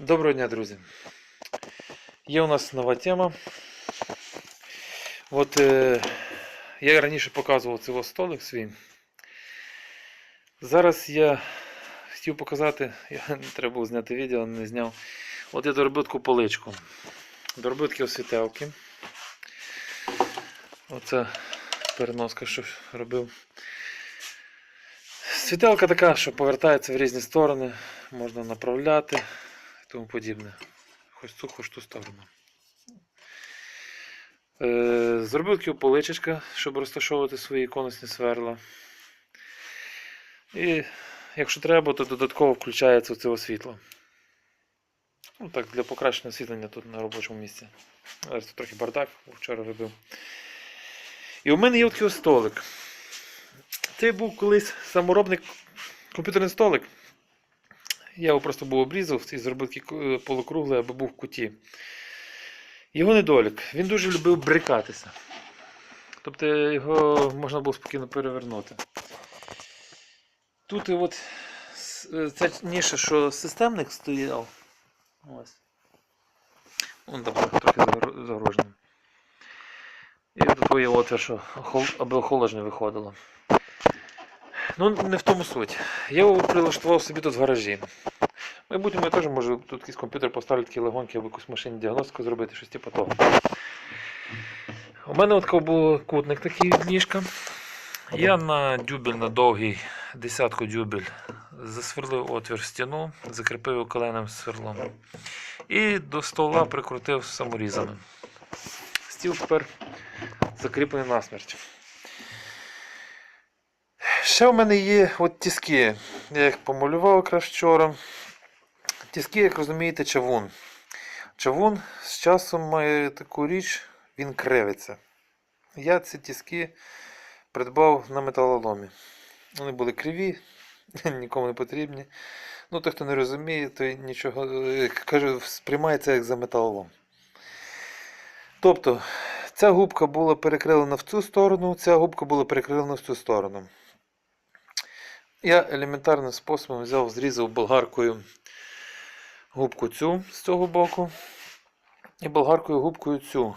Доброго дня, друзі. Є у нас нова тема. От е, я раніше показував цей столик свій. Зараз я хотів показати, я треба було зняти відео, не зняв. От я доробив таку поличку. Доробив такі освітелки. Оце переноска, що робив. Світелка така, що повертається в різні сторони, можна направляти тому подібне. Хоч ту, хоч ту сторону. Е, зробив таку поличечка, щоб розташовувати свої конусні сверла. І якщо треба, то додатково включається це світло. Ну так, для покращення освітлення тут на робочому місці. Зараз тут трохи бардак, вчора робив. І у мене є такий столик. Це був колись саморобний комп'ютерний столик. Я його просто був обрізав і зробив е, полукруглий, аби був в куті. Його недолік. Він дуже любив брикатися. Тобто його можна було спокійно перевернути. Тут от е, ця ніша, що системник стояв. Ось. Вон там трохи загорожений. І тут є отвір, що аби охолодження виходило. Ну, не в тому суть. Я його прилаштував собі тут в гаражі. Майбутньому я теж можу тут якийсь комп'ютер поставити такі легонькі або якусь машинну діагностику зробити, щось типу того. У мене от був кутник такий від ліжка. Я на дюбель на довгий десятку дюбель засверлив отвір в стіну, закріпив його коленим сверлом. І до стола прикрутив саморізами. Стіл тепер закріплений насмерть. Ще в мене є от тіски. Я їх помалював якраз вчора. Тіски, як розумієте, чавун. Чавун з часом має таку річ, він кривиться. Я ці тіски придбав на металоломі. Вони були криві, нікому не потрібні. Ну, той, хто не розуміє, той нічого е, кажу, сприймається як за металолом. Тобто, ця губка була перекрилена в цю сторону, ця губка була перекрилена в цю сторону. Я елементарним способом взяв, зрізав болгаркою губку цю з цього боку. І болгаркою губкою цю,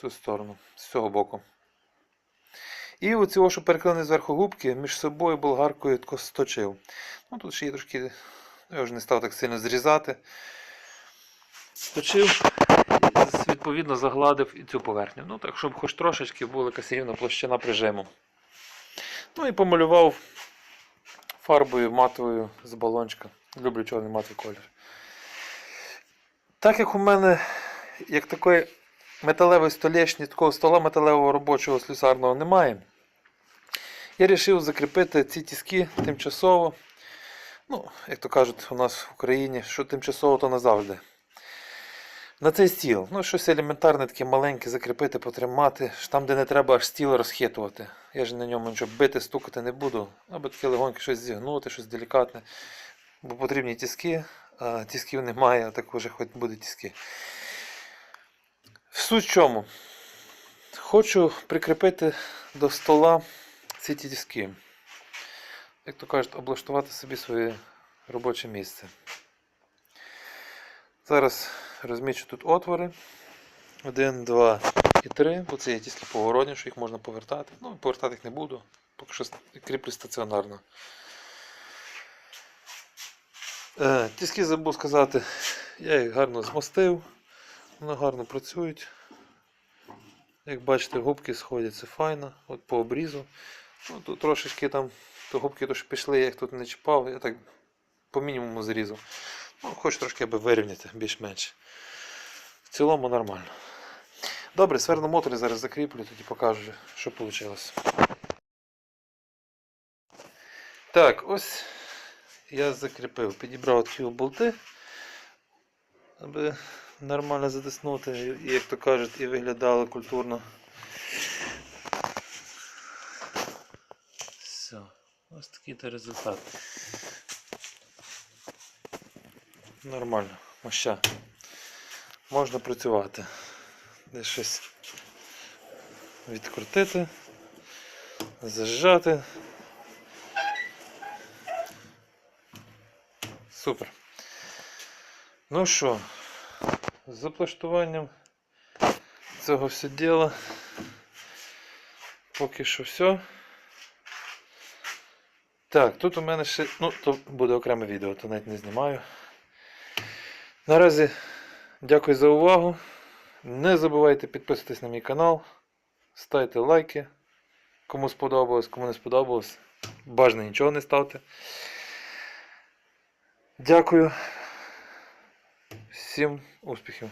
цю сторону, з цього боку. І оці, що перекладені зверху губки, між собою болгаркою сточив. Ну тут ще є трошки, я вже не став так сильно зрізати. Сточив, і, відповідно загладив і цю поверхню. Ну так, щоб хоч трошечки була якась рівна площина прижиму. Ну і помалював фарбою матовою з балончика. Люблю чорний матовий колір. Так як у мене як такої металевої столешні, такого стола металевого робочого слюсарного немає, я вирішив закріпити ці тіски тимчасово. Ну, як то кажуть у нас в Україні, що тимчасово, то назавжди. На цей стіл. Ну, щось елементарне, таке маленьке, закріпити, потримати, там, де не треба аж стіл розхитувати. Я ж на ньому нічого бити, стукати не буду, аби таке легоньке щось зігнути, щось делікатне. Бо потрібні тіски, а тісків немає, а так вже хоч буде тіски. В суть чому? Хочу прикріпити до стола ці ті тіски. Як то кажуть, облаштувати собі своє робоче місце. Зараз розмічу тут отвори. Один, два і три. Бо це є тіски поворотні, що їх можна повертати. Ну, повертати їх не буду. Поки що кріплю стаціонарно. Е, Тіски забув сказати, я їх гарно змостив, вони гарно працюють. Як бачите, губки сходяться файно, от по обрізу. Ну, тут трошечки там, то губки то що пішли, я їх тут не чіпав, я так по мінімуму зрізав. Ну, хочу трошки аби вирівняти більш-менш. В цілому нормально. Добре, сверномотори зараз закріплю, тоді покажу, що вийшло. Так, ось я закріпив, підібрав такі болти, аби нормально затиснути, як то кажуть, і виглядало культурно. Все, ось такий то результат. Нормально, моща. Можна працювати. Десь щось відкрутити, зажати. Супер. Ну що, з облаштуванням цього все діло. Поки що все. Так, тут у мене ще. Ну, то буде окреме відео, то навіть не знімаю. Наразі дякую за увагу. Не забувайте підписуватись на мій канал, ставте лайки. Кому сподобалось, кому не сподобалось. Бажано нічого не ставте. Дякую. Всім успіхів!